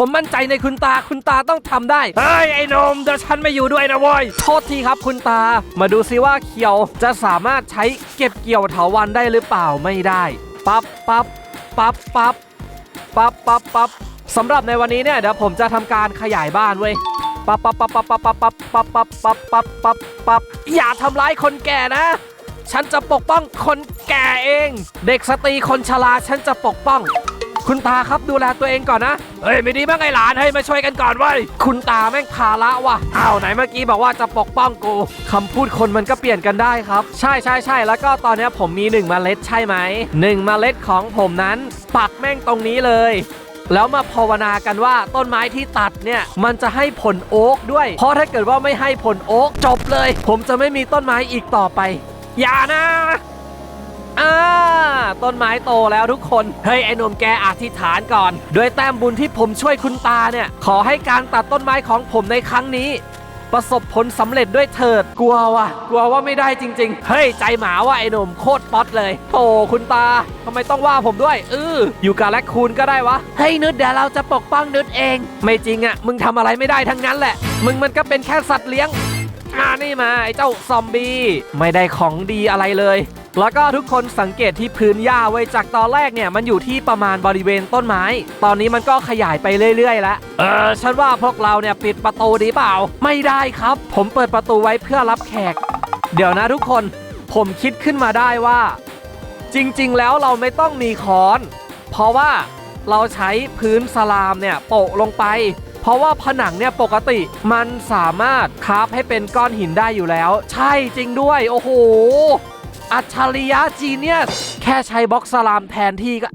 ผมมั่นใจในคุณตาคุณตาต้องทำได้เฮ้ยไอ้หนมเดี๋ยวฉันไม่อยู่ด้วยนะเว้ยโทษทีครับคุณตา มาดูซิว่าเขียวจะสามารถใช้เก็บเกี่ยวเถาวันได้หรือเปล่าไม่ได้ปั๊บปั๊บปั๊บปั๊บปั๊บปั๊บปั๊บสำหรับในวันนี้เนี่ยเดี๋ยวผมจะทำการขยายบ้านเว้ยปั๊บปั๊บปั๊บปั๊บปั๊บปั๊บปั๊บปั๊บปั๊บปั๊บปั๊บปั๊บปั๊บอย่าทำร้ายคนแก่นะ ฉันจะปกป้องคนแก่เอง เด็กสตรีคนชราฉันจะปกป้อง คุณตาครับดูแลตัวเองก่อนนะ เฮ้ย ไม่ดีบ้างไอหลานเฮ้ยมาช่วยกันก่อนเว้ยคุณตาแม่งภาระว่ะอ้าวไหนเมื่อกี้บอกว่าจะปกป้องกูคำพูดคนมันก็เปลี่ยนกันได้ครับ ใช่ใช่ใช่แล้วก็ตอนนี้ผมมีหนึ่งเมล็ดใช่ไหมหนึ่งเมล็ดของผมนั้นปักแม่งตรงนี้เลยแล้วมาภาวนากันว่าต้นไม้ที่ตัดเนี่ย มันจะให้ผลโอ๊กด้วย เพราะถ้าเกิดว่าไม่ให้ผลโอ๊กจบเลย ผมจะไม่มีต้นไม้อีกต่อไป อย่านะ อ่าต้นไม้โตแล้วทุกคน เฮ้ยไอ้หนุ่มแกอธิษฐานก่อน ด้วยแต้มบุญที่ผมช่วยคุณตาเนี่ย ขอให้การตัดต้นไม้ของผมในครั้งนี้ ประสบผลสำเร็จด้วยเถิด กลัวว่ะ กลัวว่าไม่ได้จริง ๆ เฮ้ย ใจหมาว่ะไอ้หนุ่มโคตรป๊อตเลยโธ่คุณตาทำไมต้องว่าผมด้วยเอออยู่กับแลคคูนก็ได้วะ เฮ้ยนุชเดี๋ยวเราจะปกป้องนุชเอง ไม่จริงอะมึงทำอะไรไม่ได้ทั้งนั้นแหละ มึงมันก็เป็นแค่สัตว์เลี้ยงมานี่มาไอ้เจ้าซอมบี้ไม่ได้ของดีอะไรเลย แล้วก็ทุกคนสังเกตที่พื้นหญ้าไว้จากตอนแรกเนี่ยมันอยู่ที่ประมาณบริเวณต้นไม้ ตอนนี้มันก็ขยายไปเรื่อยๆ แล้ว เออฉันว่าพวกเราเนี่ยปิดประตูดีเปล่า ไม่ได้ครับ ผมเปิดประตูไว้เพื่อรับแขก เดี๋ยวนะทุกคน ผมคิดขึ้นมาได้ว่า จริงๆ แล้วเราไม่ต้องมีค้อน เพราะว่าเราใช้พื้นสลามเนี่ยโปะลงไป เพราะว่าผนังเนี่ยปกติมันสามารถคาฟให้เป็นก้อนหินได้อยู่แล้ว ใช่จริงด้วย โอ้โห อัจฉริยะจีเนียส แค่ใช้บล็อกสลามแทนที่ก็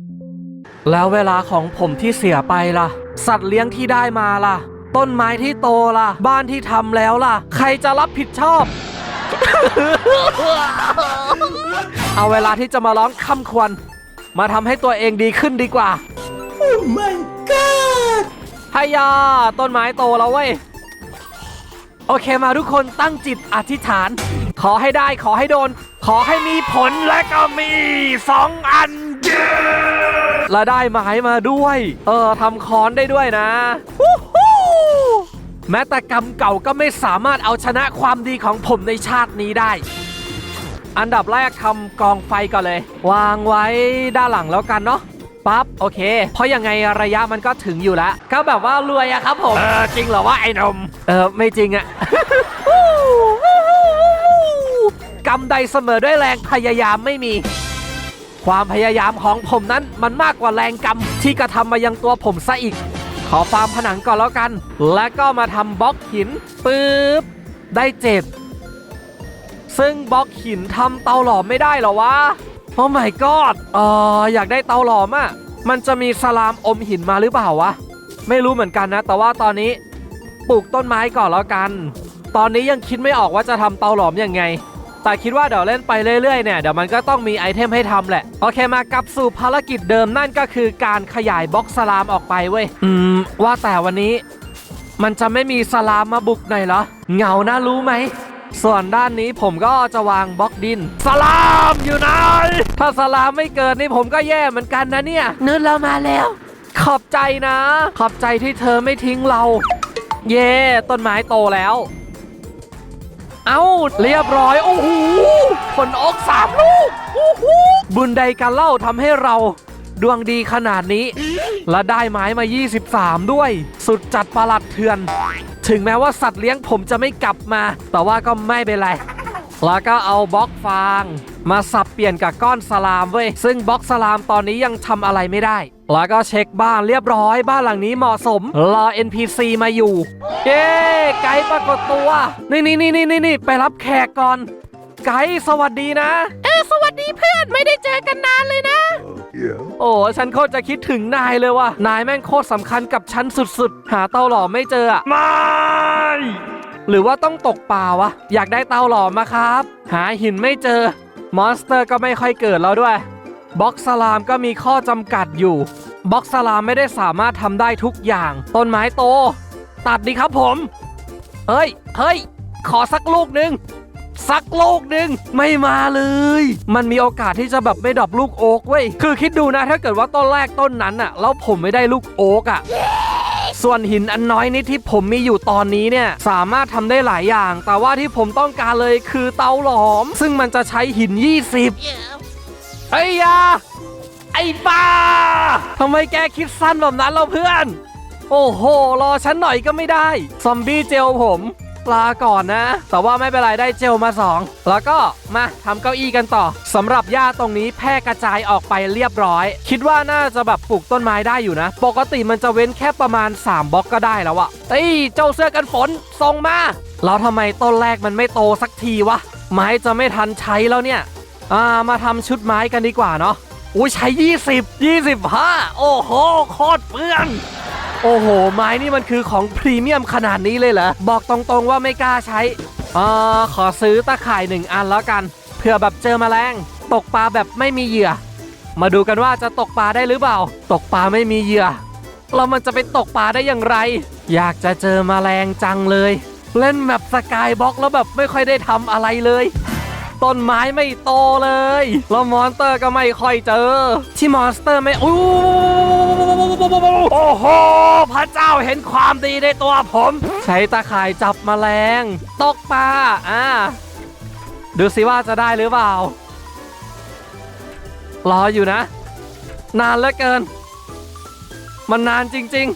แล้วเวลาของผมที่เสียไปล่ะ สัตว์เลี้ยงที่ได้มาล่ะ ต้นไม้ที่โตล่ะ บ้านที่ทำแล้วล่ะ ใครจะรับผิดชอบ เอาเวลาที่จะมาร้องคำควร มาทำให้ตัวเองดีขึ้นดีกว่า Oh my god! ฮายาต้นไม้โตแล้วเว้ย โอเคมาทุกคนตั้งจิตอธิษฐาน ขอให้ได้ขอให้โดน ขอให้มีผลและก็มีสองอันและได้ไม้มาด้วย เออทำค้อนได้ด้วยนะวู้ฮู้แม้แต่กรรมเก่าก็ไม่สามารถเอาชนะความดีของผมในชาตินี้ได้ อันดับแรกทำกองไฟก่อนเลย วางไว้ด้านหลังแล้วกันเนาะปั๊บโอเค เพราะยังไงระยะมันก็ถึงอยู่แล้ว ก็แบบว่ารวยอะครับผม เออ จริงเหรอว่าไอ้นม เออ ไม่จริงอะ กำใดเสมอด้วยแรงพยายามไม่มี ความพยายามของผมนั้นมันมากกว่าแรงกำที่กระทำมายังตัวผมซะอีก ขอฟาร์มผนังก่อนแล้วกัน แล้วก็มาทำบล็อกหินปึ๊บได้เจ็ดซึ่งบล็อกหินทำเตาหลอมไม่ได้หรอวะโอ้ my god เอออยากได้เตาหลอมอะ่ะมันจะมีสลามอมหินมาหรือเปล่าวะ ไม่รู้เหมือนกันนะ แต่ว่าตอนนี้ปลูกต้นไม้ก่อนแล้วกัน ตอนนี้ยังคิดไม่ออกว่าจะทำเตาหลอมยังไง แต่คิดว่าเดี๋ยวเล่นไปเรื่อยๆเนี่ยเดี๋ยวมันก็ต้องมีไอเทมให้ทำแหละ โอเคมากลับสู่ภารกิจเดิมนั่นก็คือการขยายบล็อกสลามออกไปเว้ยอืมว่าแต่วันนี้ มันจะไม่มีสลามมาบุกหน่อยเหรอเหงานะรู้ไหมส่วนด้านนี้ผมก็จะวางบล็อกดิน สลามอยู่ไหนถ้าสลามไม่เกิดนี่ผมก็แย่เหมือนกันนะเนี่ยนึกเรามาแล้ว ขอบใจนะ ขอบใจที่เธอไม่ทิ้งเรา เย่ต้นไม้โตแล้ว เอ้า เรียบร้อย โอ้โหผลออกสามลูกโอ้โหบุญใดกันเล่าทำให้เราดวงดีขนาดนี้ และได้ไม้มา 23 ด้วย สุดจัดประหลัดเถื่อน ถึงแม้ว่าสัตว์เลี้ยงผมจะไม่กลับมา แต่ว่าก็ไม่เป็นไร แล้วก็เอาบล็อกฟาง มาสับเปลี่ยนกับก้อนสลามเว้ย ซึ่งบล็อกสลามตอนนี้ยังทำอะไรไม่ได้ แล้วก็เช็คบ้านเรียบร้อยบ้านหลังนี้เหมาะสม รอ NPC มาอยู่ เย้ไกด์ปรากฏตัว นี่นี่นี่นี่นี่ไปรับแขกก่อน ไกด์สวัสดีนะ เออสวัสดีเพื่อนไม่ได้เจอกันนานเลยนะ Yeah. โอ้ฉันโคตรจะคิดถึงนายเลยว่ะ นายแม่งโคตรสำคัญกับฉันสุดๆ หาเตาหลอมไม่เจออะไม่หรือว่าต้องตกปลาวะ อยากได้เตาหลอมมาครับ หาหินไม่เจอ มอนสเตอร์ก็ไม่ค่อยเกิดแล้วด้วยบล็อกสลามก็มีข้อจำกัดอยู่ บล็อกสลามไม่ได้สามารถทำได้ทุกอย่าง ต้นไม้โต ตัดดีครับผม เฮ้ย เฮ้ย ขอสักลูกหนึ่งสักลูกหนึ่งไม่มาเลย มันมีโอกาสที่จะแบบไม่ดรอปลูกโอ๊กเว้ย คือคิดดูนะถ้าเกิดว่าต้นแรกต้นนั้นอะแล้วผมไม่ได้ลูกโอ๊กอะส่วนหินอันน้อยนิดที่ผมมีอยู่ตอนนี้เนี่ย สามารถทำได้หลายอย่าง แต่ว่าที่ผมต้องการเลยคือเตาหลอม ซึ่งมันจะใช้หิน 20ไอ้ยา ไอ้บ้าทำไมแกคิดสั้นแบบนั้นเราเพื่อน โอ้โห รอฉันหน่อยก็ไม่ได้ ซอมบี้เจลผมลาก่อนนะ แต่ว่าไม่เป็นไรได้เจลมา 2 แล้วก็มาทำเก้าอี้กันต่อสำหรับหญ้าตรงนี้แพร่กระจายออกไปเรียบร้อย คิดว่าน่าจะแบบปลูกต้นไม้ได้อยู่นะ ปกติมันจะเว้นแค่ประมาณ 3บล็อกก็ได้แล้วอะเอ้ยเจ้าเสื้อกันฝนส่งมาแล้วทำไมต้นแรกมันไม่โตสักทีวะ ไม้จะไม่ทันใช้แล้วเนี่ย อ่ามาทำชุดไม้กันดีกว่าเนาะ อุ้ยใช้ 20 25 โอ้โหโคตรเปลืองโอ้โห ไม้นี่มันคือของพรีเมียมขนาดนี้เลยเหรอ บอกตรงๆว่าไม่กล้าใช้อ่าขอซื้อตะข่ายหนึ่งอันแล้วกันเผื่อแบบเจอแมลง ตกปลาแบบไม่มีเหยื่อ มาดูกันว่าจะตกปลาได้หรือเปล่า ตกปลาไม่มีเหยื่อแล้วมันจะไปตกปลาได้อย่างไร อยากจะเจอแมลงจังเลย เล่นแบบสกายบ็อกแล้วแบบไม่ค่อยได้ทำอะไรเลย ต้นไม้ไม่โตเลยแล้วมอนสเตอร์ก็ไม่ค่อยเจอ ที่มอนสเตอร์ไม่อู้โอ้โหพระเจ้าเห็นความดีในตัวผม ใช้ตาข่ายจับแมลงตกปลาอ่าดูสิว่าจะได้หรือเปล่ารออยู่นะ นานเหลือเกิน มันนานจริง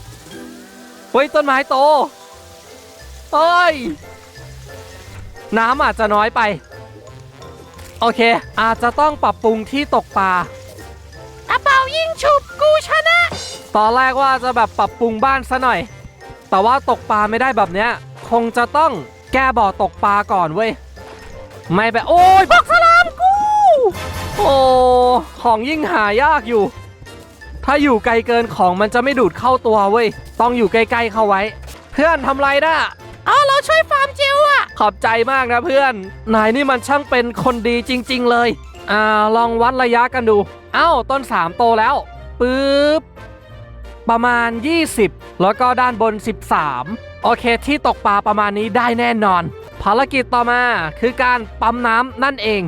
ๆเฮ้ยต้นไม้โตเฮ้ยน้ำอาจจะน้อยไป โอเค อาจจะต้องปรับปรุงที่ตกปลาอาเป่ายิงฉุบกูชนะ ตอนแรกว่าจะแบบปรับปรุงบ้านซะหน่อย แต่ว่าตกปลาไม่ได้แบบเนี้ย คงจะต้องแก้บ่อตกปลาก่อนเว้ย ไม่แบบโอ้ยบอกสลามกู โอ้ของยิ่งหายากอยู่ ถ้าอยู่ไกลเกินของมันจะไม่ดูดเข้าตัวเว้ย ต้องอยู่ใกล้ๆเข้าไว้ เพื่อนทำไรนะอ๋อเราช่วยฟาร์มจิวอะ ขอบใจมากนะเพื่อน นายนี่มันช่างเป็นคนดีจริง ๆ เลย อ่า ลองวัดระยะกันดู เอ้า ต้น 3 โตแล้ว ปึ๊บ ประมาณ 20 แล้วก็ด้านบน 13 โอเค ที่ตกปลาประมาณนี้ได้แน่นอน ภารกิจต่อมาคือการปั๊มน้ำนั่นเอง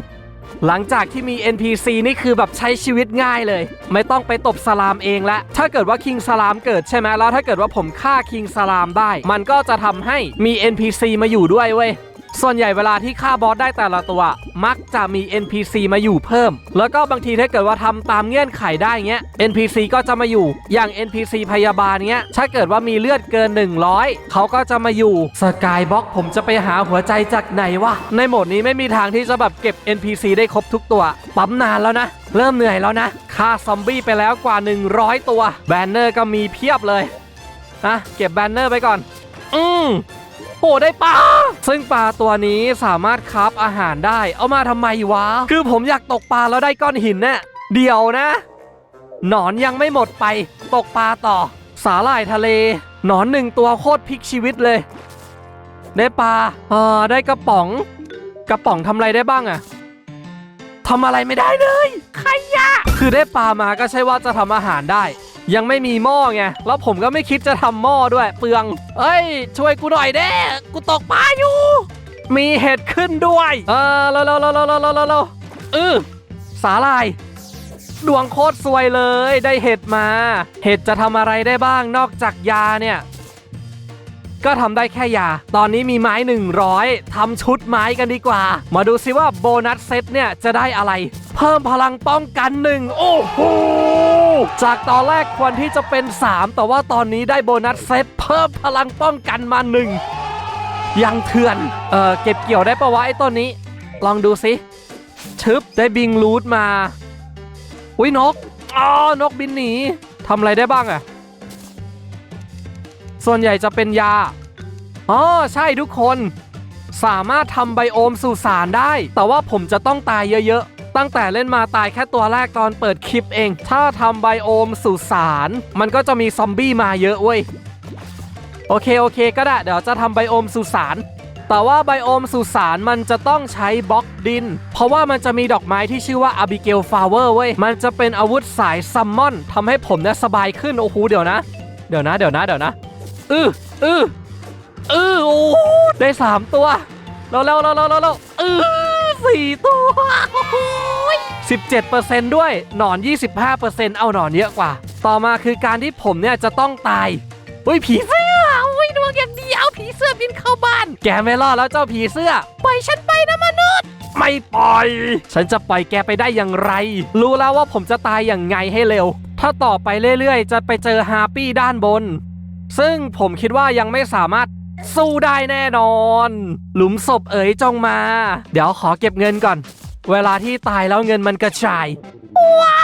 หลังจากที่มี NPC นี่คือแบบใช้ชีวิตง่ายเลย ไม่ต้องไปตบสลามเองละ ถ้าเกิดว่าคิงสลามเกิดใช่ไหมแล้วถ้าเกิดว่าผมฆ่าคิงสลามได้ มันก็จะทำให้มี NPC มาอยู่ด้วยเว้ย ส่วนใหญ่เวลาที่ฆ่าบอสได้แต่ละตัว มักจะมี NPC มาอยู่เพิ่ม แล้วก็บางทีถ้าเกิดว่าทำตามเงื่อนไขได้เงี้ย NPC ก็จะมาอยู่ อย่าง NPC พยาบาลเงี้ย ถ้าเกิดว่ามีเลือดเกิน 100 เขาก็จะมาอยู่สกายบ็อกผมจะไปหาหัวใจจากไหนวะ ในโหมดนี้ไม่มีทางที่จะแบบเก็บ NPC ได้ครบทุกตัว ปั๊มนานแล้วนะ เริ่มเหนื่อยแล้วนะ ฆ่าซอมบี้ไปแล้วกว่า 100 ตัว แบนเนอร์ก็มีเพียบเลยนะเก็บแบนเนอร์ไปก่อน อืม โอ้ได้ปลาซึ่งปลาตัวนี้สามารถคราฟอาหารได้ เอามาทำไมวะ คือผมอยากตกปลาแล้วได้ก้อนหินเนี่ยเดี๋ยวนะ หนอนยังไม่หมดไป ตกปลาต่อ สาหร่ายทะเล หนอนหนึ่งตัวโคตรพลิกชีวิตเลย ได้ปลาเออได้กระป๋อง กระป๋องทำอะไรได้บ้างอะทำอะไรไม่ได้เลยขยะคือได้ปลามาก็ใช่ว่าจะทำอาหารได้ ยังไม่มีหม้อไง แล้วผมก็ไม่คิดจะทำหม้อด้วย เปลือง เอ้ย ช่วยกูหน่อยเด้กูตกปลาอยู่ มีเห็ดขึ้นด้วย เออเร็วเร็วเร็วเร็วเร็วเราเราเออสาลาย ดวงโคตรสวยเลย ได้เห็ดมา เห็ดจะทำอะไรได้บ้างนอกจากยาเนี่ย ก็ทำได้แค่ยา ตอนนี้มีไม้ 100ทำชุดไม้กันดีกว่า มาดูซิว่าโบนัสเซตเนี่ยจะได้อะไร เพิ่มพลังป้องกันหนึ่งโอ้โหจากตอนแรกควรที่จะเป็น 3 แต่ว่าตอนนี้ได้โบนัสเซตเพิ่มพลังป้องกันมาหนึ่งยังเถื่อน เออเก็บเกี่ยวได้ปะวะไอ้ต้นนี้ ลองดูสิชึบได้บิงรูทมา อุ้ยนก อ๋อ นกบินหนีทำอะไรได้บ้างอะ ส่วนใหญ่จะเป็นยา อ๋อ ใช่ทุกคน สามารถทำไบโอมสู่สารได้ แต่ว่าผมจะต้องตายเยอะๆ ตั้งแต่เล่นมาตายแค่ตัวแรกตอนเปิดคลิปเอง ถ้าทำไบโอมสู่สาร มันก็จะมีซอมบี้มาเยอะเว้ย โอเค โอเค ก็ได้ เดี๋ยวจะทำไบโอมสู่สารแต่ว่าไบโอมสุสานมันจะต้องใช้บล็อกดิน เพราะว่ามันจะมีดอกไม้ที่ชื่อว่าอาบิเกลฟลาเวอร์เว้ย มันจะเป็นอาวุธสายซัมมอนทำให้ผมเนี่ยสบายขึ้น โอ้โห เดี๋ยวนะ เดี๋ยวนะ เดี๋ยวนะ เดี๋ยวนะ อืออืออือโอ้ได้3ตัวแล้วแล้วแล้วแล้วแล้วอือสี่ตัวสิบเจ็ดเปอร์เซนต์ด้วยหนอน25%เอาหนอนเยอะกว่า ต่อมาคือการที่ผมเนี่ยจะต้องตายอุ้ยผีเสื้ออุ้ยดวงอย่างดีเอาผีเสื้อบินเข้าบ้าน แกไม่รอดแล้วเจ้าผีเสื้อปล่อยฉันไปนะมนุษย์ไม่ปล่อย ฉันจะปล่อยแกไปได้อย่างไร รู้แล้วว่าผมจะตายอย่างไงให้เร็ว ถ้าต่อไปเรื่อยๆ จะไปเจอฮาร์ปี้ด้านบน ซึ่งผมคิดว่ายังไม่สามารถสู้ได้แน่นอน หลุมศพเอ๋ยจงมา เดี๋ยวขอเก็บเงินก่อน เวลาที่ตายแล้วเงินมันกระจาย ว้า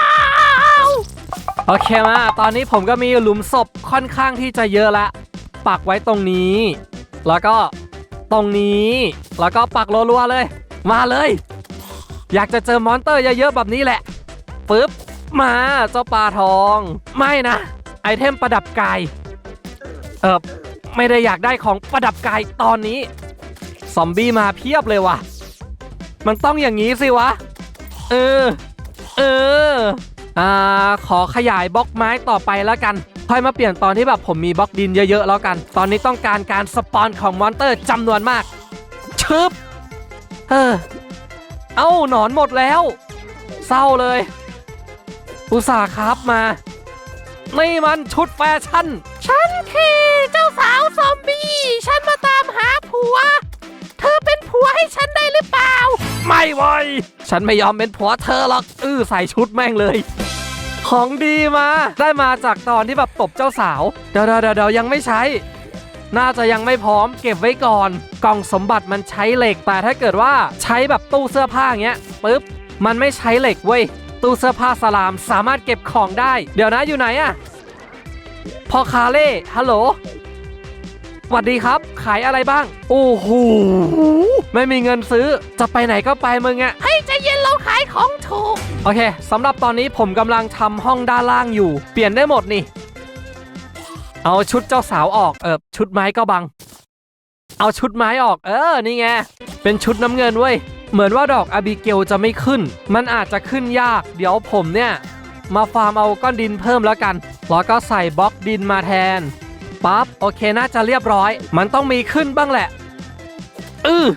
ว โอเคมา ตอนนี้ผมก็มีหลุมศพค่อนข้างที่จะเยอะละ ปักไว้ตรงนี้ แล้วก็ตรงนี้ แล้วก็ปักรัวๆเลย มาเลย อยากจะเจอมอนเตอร์เยอะๆแบบนี้แหละปึ๊บ มาเจ้าปลาทอง ไม่นะ ไอเทมประดับกาย เออไม่ได้อยากได้ของประดับกายตอนนี้ ซอมบี้มาเพียบเลยว่ะ มันต้องอย่างนี้สิวะ เออ เออ อ่า ขอขยายบล็อกไม้ต่อไปแล้วกัน ค่อยมาเปลี่ยนตอนที่แบบผมมีบล็อกดินเยอะๆแล้วกัน ตอนนี้ต้องการการสปอนของมอนเตอร์จำนวนมาก ชึบ เออ เอ้าหนอนหมดแล้ว เศร้าเลย อุตส่าห์ครับมา นี่มันชุดแฟชั่น ฉันคือเจ้าสาวซอมบี้ ฉันมาตามหาผัว เธอเป็นผัวให้ฉันได้หรือเปล่า ไม่เว้ยฉันไม่ยอมเป็นผัวเธอหรอก อื้อใส่ชุดแม่งเลย ของดีมา ได้มาจากตอนที่แบบตบเจ้าสาว เดี๋ยวเดี๋ยวเดี๋ยวยังไม่ใช้ น่าจะยังไม่พร้อมเก็บไว้ก่อน กล่องสมบัติมันใช้เหล็กแต่ถ้าเกิดว่าใช้แบบตู้เสื้อผ้าอย่างเงี้ยปุ๊บมันไม่ใช้เหล็กเว้ย ตู้เสื้อผ้าสลามสามารถเก็บของได้ เดี๋ยวนะอยู่ไหนอะพอคาเล่ฮัลโหลสวัสดีครับ ขายอะไรบ้าง โอ้โหไม่มีเงินซื้อจะไปไหนก็ไปมึงอะให้ใจเย็นเราขายของถูก โอเคสำหรับตอนนี้ผมกำลังทำห้องด้านล่างอยู่ เปลี่ยนได้หมดนี่ เอาชุดเจ้าสาวออกเออชุดไม้ก็บัง เอาชุดไม้ออก เออ นี่ไง เป็นชุดน้ำเงินเว้ย เหมือนว่าดอกอาบิเกลจะไม่ขึ้น มันอาจจะขึ้นยาก เดี๋ยวผมเนี่ย มาฟาร์มเอาก้อนดินเพิ่มแล้วกัน แล้วก็ใส่บล็อกดินมาแทน ปั๊บ โอเคน่าจะเรียบร้อย มันต้องมีขึ้นบ้างแหละ อือ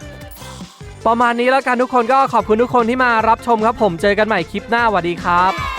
ประมาณนี้แล้วกันทุกคนก็ขอบคุณทุกคนที่มารับชมครับผม เจอกันใหม่คลิปหน้าสวัสดีครับ